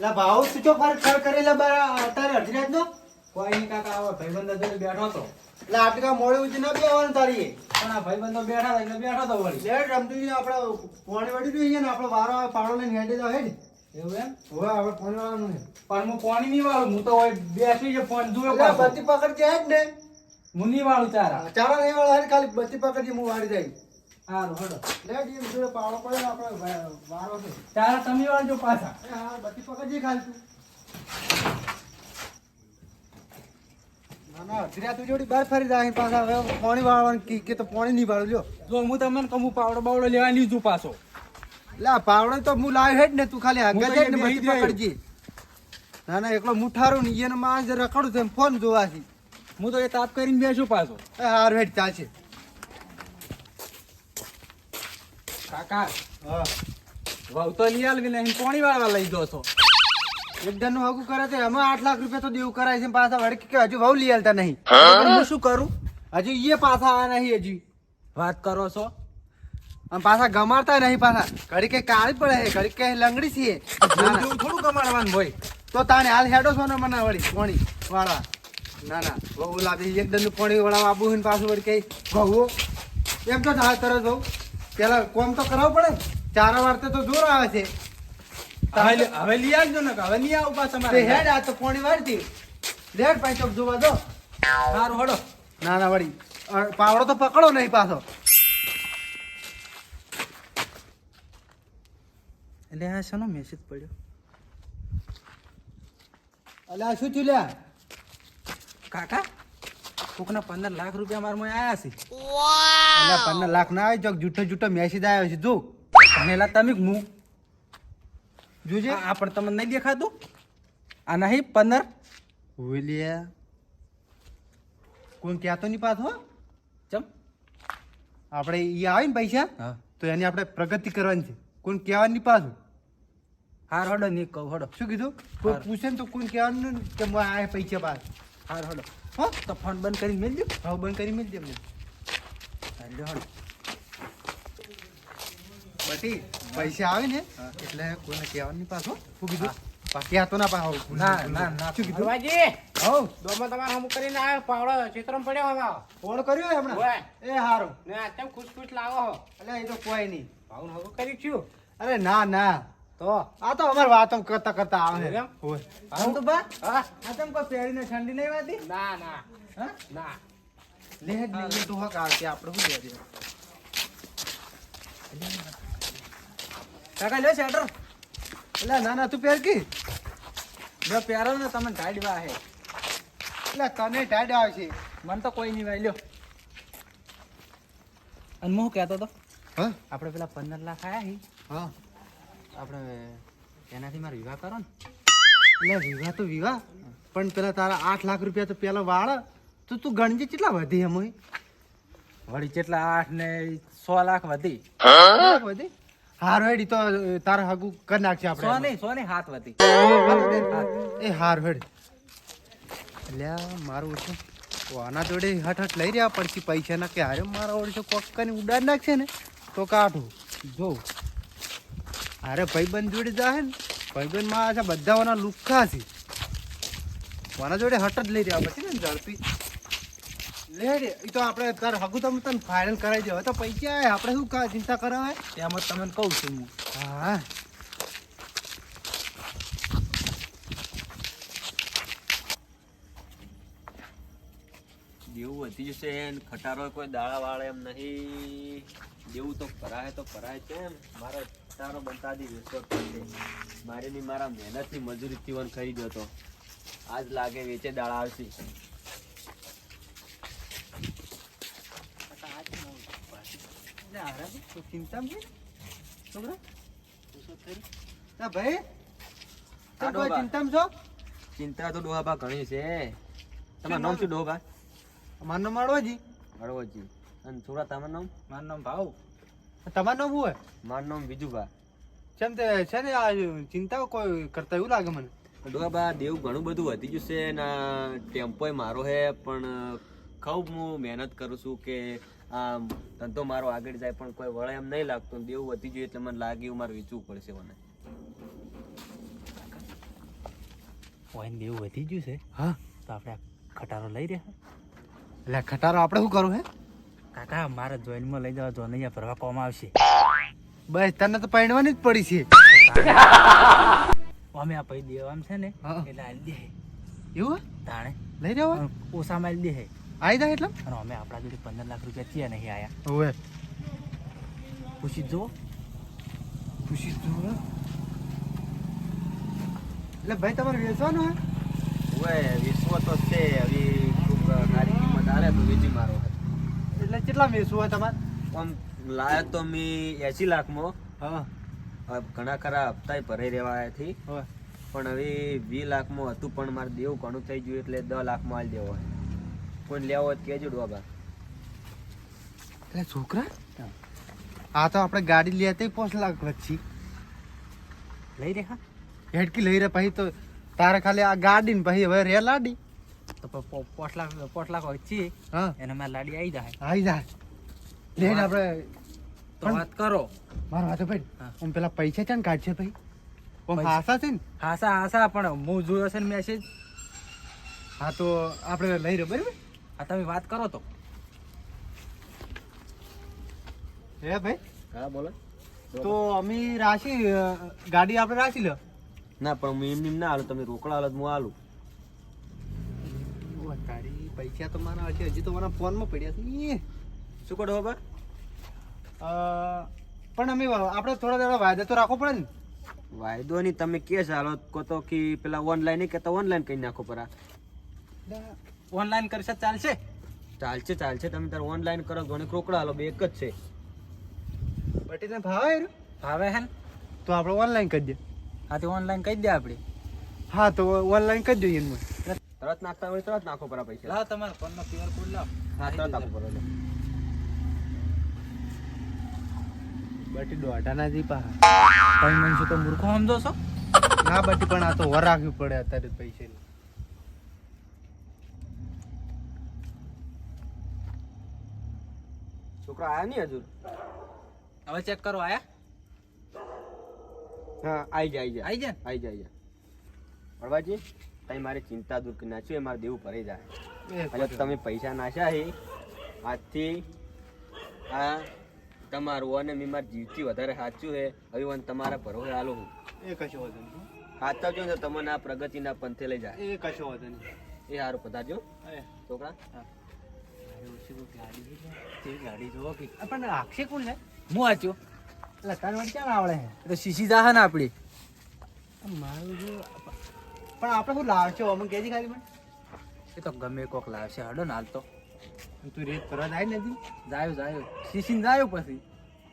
લા ભાવ તું ચો ફર ખર કરેલા બાર અત્યારે અડધી રાતનો? કોઈ નહીં કાકા આવો ભાઈબંધો જોડે બેઠો તો. લા આટકા મોડે ઉઠી ન બેવાનું તારી પણ આ ભાઈબંધો બેઠા હતા એટલે બેઠો તો વળી. લેટ રમતી આપણે પોણી વળી જોઈએ ને આપણો વારો આવે પાડો લઈને હેડે હે હેડ એવું એમ? હવે આપણે પોણી વાળાનું ને પણ હું પાણી નહીં વાળું હું તો હોય બેસી છે ફોન જુએ એટલે. બત્તી પકડજે હેડ ને. હું નહીં વાળું ચારા. ચારા નહીં વાળા ખાલી બત્તી પકડજે હું વાળી જાય હારું હડો. લેટ એમ જોડે પાડો પડે ને આપણે વારો છે. ચારા તમે વાળજો પાછા. હા બત્તી પકડજે ખાલી તું. ના ના અડધી જોડી બહાર ફરી જાય પાછા હવે પોણી વાળવાનું કે તો પાણી નહીં વાળું જો હું તમને કહું પાવડો બાવડો લેવા જુ પાછો. લા પાવડો તો હું લાવ્યો હેડ ને તું ખાલી હું આગળ તો હેડ ને બત્તી પકડજે. ના ના એકલો મુઠારો ને એને માણસ રખડું છે ફોન જોવાથી. હું તો એ તાપ કરીને બેસું પાછો. એ હાર હેડ ચાલશે. કાકા વહુ તો લઈ આલવી નહીં પાણી વાળવા લઈ દો છો. એક જણનું હગું કરે છે એમાં આઠ લાખ રૂપિયા તો દેવું કરાય છે પાછા વળકી કે હજુ બહુ લઈ આલતા નહીં. હું? શું કરું? હજુ ઈએ પાછા આયા નહીં હજી. વાત કરો છો? અને પાછા ગમાડતા નહીં પાછા. ઘડી કઈ કાળી પડે છે ઘડી કઈ લંગડી છે. થોડું ગમાડવાનું હોય. તો તાને હાલ હેડો છો ને મને વળી પોણી વાળવા. ના ના. બહુ લાગે એક દંડ પોણી વાળવા આબુ પાછું વળી કઈ ઘઉં એમ તો તરત બહુ પેલા કોમ તો કરાવવું પડે. ચારા વારતે તો જોર આવે છે. હવે લઈ આવજો ને હવે લઈ આવું પાછા મારે હેડ આ તો પોણી વાળતી લેટ પાંચ જોવા દો. સારું હડો. ના ના વળી. પાવડો તો પકડો નહીં પાછો. એટલે આ શાનો મેસેજ પડ્યો? અલ્યા આ શું થયું લ્યા? કાકા કોકના પંદર લાખ રૂપિયા મારા માં આયા છે. અલ્યા પંદર લાખ ના આવે ચોક જૂઠો જૂઠો મેસેજ આવ્યો છે જો ભણેલા તમે હું જોજે. આ પણ તમને નહીં દેખાતું? આ નહીં પંદર. ઓલિયા કોઈ કહેતો નહીં પાછો? ચમ. આપણે એ આવે ને પૈસા? હા. તો એની આપણે પ્રગતિ કરવાની છે. કોઈ કહેવાનું નહીં પાછું? હાર હડો નહીં કહું હડો. શું કીધું? કોઈ પૂછે ને તો કોઈ કહેવાનું કે આ પૈસા પાસ હાર હડો. હો? તો ફોન બંધ કરીને મેળજો હવે બંધ કરી મેળજો બટી પૈસા આવે ને એટલે કોઈને કહેવાનું નહીં પાછો. શું કીધું? બાકી આ તો ના પાછો ના ના ના. શું કીધું? હલવાજી હવ. દોમાં તમારે હમું કરીને આવ્યો પાવડો ચિત્રમ પડ્યો હવે ફોન કર્યો હમણાં. એ હારું. ને તેમ ખુશ ખુશ લાવો હો? એટલે એ તો કોઈ નહીં. ભાવનું હગું કરી છું. અરે ના ના. તો? આ તો અમાર વાતો કરતા કરતા આવે. છે આમ તો બા હા. આ તમ કોઈ પહેરીને ઠંડી નહીં વાતી? ના ના. હા? ના. લે જ તો હક આવશે આપણે શું લેવા દેવા? કાકા લ્યો શેટર એટલે ના ના તું પહેર કી? જો પહેરો ને તમે ઢાડ વા હે. એટલે તને ટાઈડ આવશે. મને તો કોઈ નહીં વાય લ્યો. અને હું કહેતો તો હા? આપણે પેલા પંદર લાખ આયા હી. હા. આપણે એનાથી મારો વિવાહ કરો ને. એટલે વિવાહ તો વિવાહ પણ પેલા તારા આઠ લાખ રૂપિયા તો પેલા વાળ. તો તું ગણજે કેટલા વધી એમ વળી કેટલા આઠ ને સો લાખ વધી. વધી? હાર હેડી તો તારા હગુ કરી નાખશે સો નહીં સો નહીં હાથ વધી. એ હાર હેડ. એટલે મારું તો આના જોડે હટ હટ લઈ રહ્યા પડશે પૈસા ના કે હારે મારા ઓળશો કોક કરીને ઉડાડ નાખશે ને તો કાઢું. જો. અરે ભાઈબંધ જોડે જાહે ને ભાઈબંધમાં બધા બધાઓના લુખ્ખા છે. આના જોડે હટ જ લઈ રહ્યા પછી ને ઝડપી. લે એ તો આપણે તાર હગું તમે તને ફાઇનલ કરાવી દે હવે તો પૈસા આપણે શું કા ચિંતા કરાવે? એમ જ તમને કહું છું હું. હા. દેવું વધી જશે ખટારો કોઈ દાળા વાળે એમ નહીં. દેવું તો કરાય તો કરાય છે મારો ખટારો બનતાથી વેચો જ પડશે મારી ની મારા મહેનતની મજૂરી તીવન ખરીદ્યો હતો આજ લાગે વેચે દાળા આવશે. એટલે આરામ તો ચિંતા છે છોકરા? ના ભાઈ તમે કોઈ ચિંતામાં છો? ચિંતા તો ડોહાબા ઘણી છે. તમારું નામ શું ડોહા નામ માળવાજી. હળવોજી અને છોરા તમારું નામ? મારું નામ ભાવ તમારું નામ શું હોય? મારું નામ બીજુભા કેમ તે છે ને આ ચિંતા કોઈ કરતા એવું લાગે મને. ડોહાબા દેવું ઘણું બધું વધી ગયું છે ને ટેમ્પોય મારો હે પણ ખૂબ હું મહેનત કરું છું કે આ ધંધો મારો આગળ જાય પણ કોઈ વળે એમ નહીં લાગતું દેવું વધી ગયું એટલે મને લાગે એવું મારે વેચવું પડશે મને. ઓઈન દેવું વધી ગયું છે? હા. તો આપણે ખટારો લઈ રહ્યા? એટલે ખટારો આપણે શું કરવું હે? કાકા મારે જોઈનમાં લઈ જવા જોનૈયા ભરવા કોમ આવશે. બસ તને તો પહેણવાની જ પડી છે. અમે આ પૈ દેવામ છે ને એટલે આલી દે એવું તાણે. લઈ રહ્યો ઓછામાં આલી દે આવી જાય એટલે? અને અમે આપણા જોડે પંદર લાખ રૂપિયા થયા નહીં આયા. ઓવે. ખુશી જો ખુશી જો હે? એટલે ભાઈ તમારે વેચવાનું હે? હવે વિશ્વ તો છે. હવે ખૂબ સારી કિંમત આલે તો વેચી મારો. એટલે કેટલા વેચવું હોય તમારે? આમ લાયો તો મેં એસી લાખમાં. હા. ઘણા ખરા હપ્તા ભરાઈ રહેવાથી હવે પણ હવે વીસ લાખમાં હતું પણ મારે દેવું ઘણું થઈ ગયું એટલે દસ લાખમાં આવી દેવો. હોય કોઈ લેવો તો ડોબા. એટલે છોકરા? આ તો આપણે ગાડી લેતી પાંચ લાખ વચ્ચી. લઈ રહ્યા હેડકી લઈ રે પછી તો તારે ખાલી આ ગાડી ને પછી હવે રે લાડી. તો પ- પ- લાખ પાંચ લાખ વચ્ચે હા. એને મેં લાડી આવી જાય. આવી જાય. લઈને આપણે તો વાત કરો. મારો વાતો ભાઈ હું. પેલા પૈસા છે ને કાઢશે ભાઈ. હાસા છે ને? હાસા હાસા પણ હું જોયો છે ને મેસેજ હા તો આપણે લઈ રહ્યો બરાબર? આ તમે વાત કરો તો. હે ભાઈ? હા બોલો. તો અમે રાશી ગાડી આપણે રાખી લો? ના પણ હું એમ એમ ના હાલું તમે રોકડા હાલત હું હાલું. તારી પૈસા તો મારા હશે હજી તો મારા ફોનમાં પડ્યા છે. શું કરો બાબા પણ અમે આપણે થોડા થોડા વાયદો તો રાખવો પડે ને. વાયદો નહીં તમે કે હાલો કહો તો કે પેલા ઓનલાઈન નહીં કહેતા ઓનલાઈન કરી નાખો પરા. ઓનલાઈન કરશે ચાલશે? ચાલશે ચાલશે. તમે તાર ઓનલાઈન કરો ઘણી રોકડા હાલો બે એક જ છે. બટીને ભાવે એનું? ભાવે હે તો આપણે ઓનલાઈન કરી દે. હા તો ઓનલાઈન કરી દે આપણે હા તો ઓનલાઈન કરી દઈએ એમ તરત નાખતા હોય તરત નાખો પરા પૈસા. હા તમારા ફોનનો ક્યુઆર કોડ લાવ. હા તરત આપો પરા લે. બટી દોઢાના જી પા તમે મને તો મૂર્ખો સમજો છો? ના બટી પણ આ તો વર પડે અત્યારે પૈસા છોકરા આયા નહીં હજુ? હવે ચેક કરો આયા? હા આઈ જાય આવી જાય આઈ જાય આઈ જાય બળવાજી તમે મારી ચિંતા દૂર કરી નાખ્યું એ મારે દેવું ભરાઈ જાય અને તમે પૈસા નાખ્યા છે આજથી આ તમારું અને મેં મારા જીવથી વધારે સાચું છે હવે મને તમારા ભરોસે હાલો હું. એ કશો વધુ સાચવજો તો તમને આ પ્રગતિના પંથે લઈ જાય એ કશો વધુ એ સારું પધારજો. છોકરા? ગાડી તે ગાડી જોવો કે આ પણ આક્ષે કોણ છે હું વાંચ્યો એટલે ક્યાં આવડે તો શીશી જાહે ને આપણી મારું જો પણ આપણે શું લાવશો અમને કહેજે ખાલી. મને એ તો ગમે કોક લાવશે? હડો ને હાલ તો તું રેત તરત આવી નથી જાયો જાયો. શીશીને જાયો પછી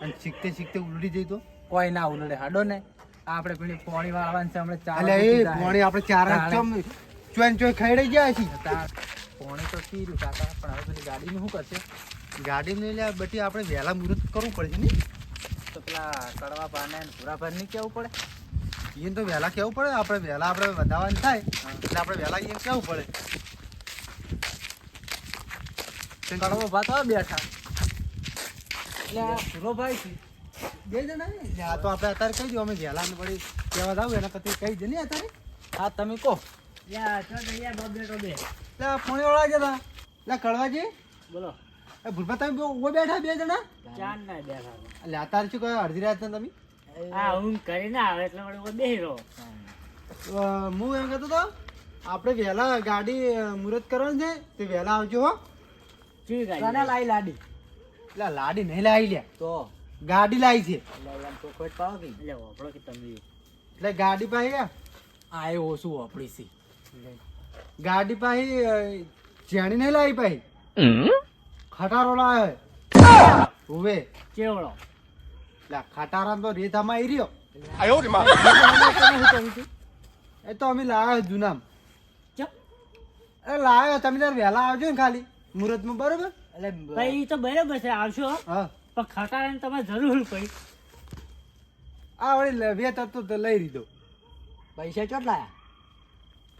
અને શીખતે શીખતે ઉલટી જઈ તો કોઈ ના ઉલડે હાડો ને આપણે પેલી પોણી વાળવાની છે હમણાં ચાર એ પોણી આપણે ચાર ચોન ચોય ખાઈ ગયા છે પોણી તો પીરું કાકા, પણ હવે પેલી ગાડીનું શું કરશે? ગાડી લઈ લે બટી આપણે વહેલા મુહૂર્ત કરવું પડશે ને? તો પેલા કડવા પાને ભૂરા પાને કેવું પડે? એને તો વહેલા કેવું પડે, આપણે વહેલા આપણે વધાવવાનું થાય, એટલે આપણે વહેલા એને કેવું પડે? કડવો ભાત આવે બેઠા. એટલે સુરોભાઈ છે. બે જણા ને? આ તો આપણે અત્યારે કહી દઉં, અમે વહેલા ને પડી કહેવા જાવ, એના પછી કહી દે ને અત્યારે. હા, તમે કહો. એટલે આ પોણી વાળા જતા એટલે કળવાજી બોલો. એ ભૂલભા તમે ઊભો બેઠા બે જણા? ચાર ના બેઠા એટલે અત્યારે શું કહે અડધી રાત તમે? હા હું કરીને આવે એટલે મને બે રહો હું એમ કહેતો તો આપણે વહેલા ગાડી મુરત મુહૂર્ત કરવાનું છે તે વહેલા આવજો હો. ચી તને લાઈ લાડી. એટલે લાડી નહીં લાવી લે. તો? ગાડી લાવી છે. એટલે વાપરો કે તમે. એટલે ગાડી પાસે આ એ ઓછું વાપરી છે ગાડી પાહી ચેણી નહીં લાવી પાહી? ખટારો લાવે. ઉવે. કેવડો? લા ખટારા તો રેતામાં આવી રહ્યો. એ તો અમે લાવ્યા જુનામ. એ લાવ્યો તમે તાર વહેલા આવજો ને ખાલી. મુહૂર્તમાં બરોબર? એટલે ભાઈ તો બરોબર છે આવશો. હા. પણ ખટારાની તમારે જરૂર પડી. આ વળી વેત હતું તો લઈ લીધો. પૈસા કેટલા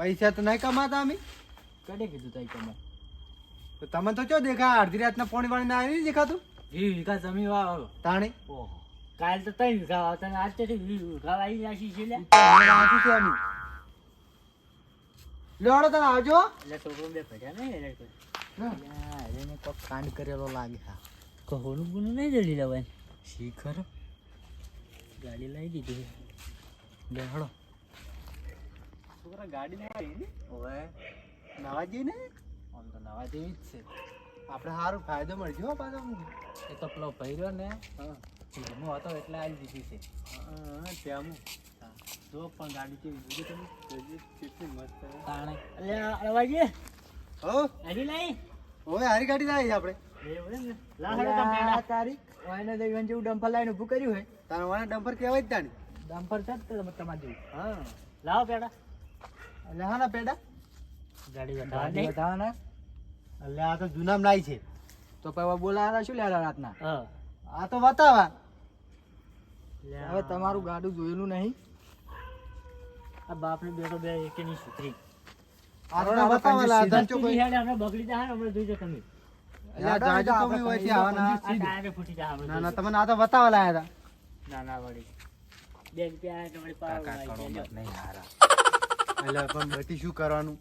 પૈસા તો નહીં કમાતા અમે. કડે કીધું તઈ તમે તો તમે તો ચો દેખા અડધી રાતના પોણી વાળી ના આવી દેખાતું? વીસ વીઘા જમી વા તાણે? ઓહો. કાલ તો તઈ વીઘા આવતા ને આજ તો વીસ વીઘા આવી નાખી છે લે. અમે છે અમે. લેવાડો તને આવજો. એટલે છોકરો બે પડ્યા નહીં એટલે કોઈ. એને કોક કાંડ કરેલો લાગે હા. કહોનું ગુનું નહીં જડી લેવાય. શીખર. ગાડી લાવી દીધી બેહડો. છોકરા ગાડીમાં આવી ઓવે. નવા આમ તો નવા જેવી જ છે. આપણે સારું ફાયદો મળજો હો પાછો એ તો પેલો ભર્યો ને ફિલ્મો હતો એટલે આવી દીધી છે. ત્યાં જો પણ ગાડી કેવી જોજો તમે કેટલી મસ્ત છે. તાણે. એટલે અવાજી હો. હજી લાવી હવે હારી ગાડી લાવી આપણે. લા વાયને દઈવાન જેવું ડમ્ફર લાઈને ઊભું કર્યું હોય તારા વાળા ડમ્પર કહેવાય જ તાણી. ડમ્ફર છે તમારે જેવું. હા. લાવો પેડા. એટલે હા ના પેડા? ગાડી ગાડી બતાવવાના? એટલે આ તો જૂનામ લાવી છે. તો પછી બોલાવાના શું લેવા રાતના? આ તો બતાવા હવે તમારું ગાડું જોયેલું નહીં. આ બાપને બેટો બે સુધરી ના ના તમને આ તો બતાવા લાયા હતા. ના ના વળી. બે રૂપિયા એટલે પણ બટી શું કરવાનું?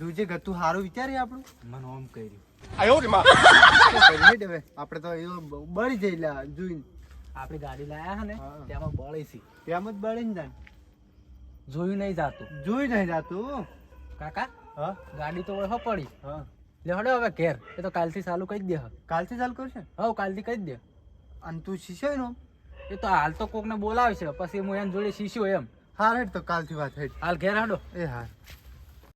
જોજે ગતું સારું વિચારી આપણું? મને ઓમ કર્યું. આપણે તો એવું બળી જઈ લા જોઈને. આપણી ગાડી લાયા હે ને. તેમાં બળી છે. તેમ જ બળી ને જાય. જોયું નહીં જાતું. જોઈ નહીં જાતું? કાકા હા? ગાડી તો હો પડી. હા. લે હડો હવે ઘેર. એ તો કાલથી ચાલુ કરી દે કાલથી ચાલુ કરશે? હા કાલથી કરી દે. અને તું શીશો નો એ તો હાલ તો કોકને બોલાવશે. પછી હું એને જોડે શીશ્યો એમ. હાર હેડ તો કાલથી વાત હેડ. હાલ ઘેર હાડો. એ હાર.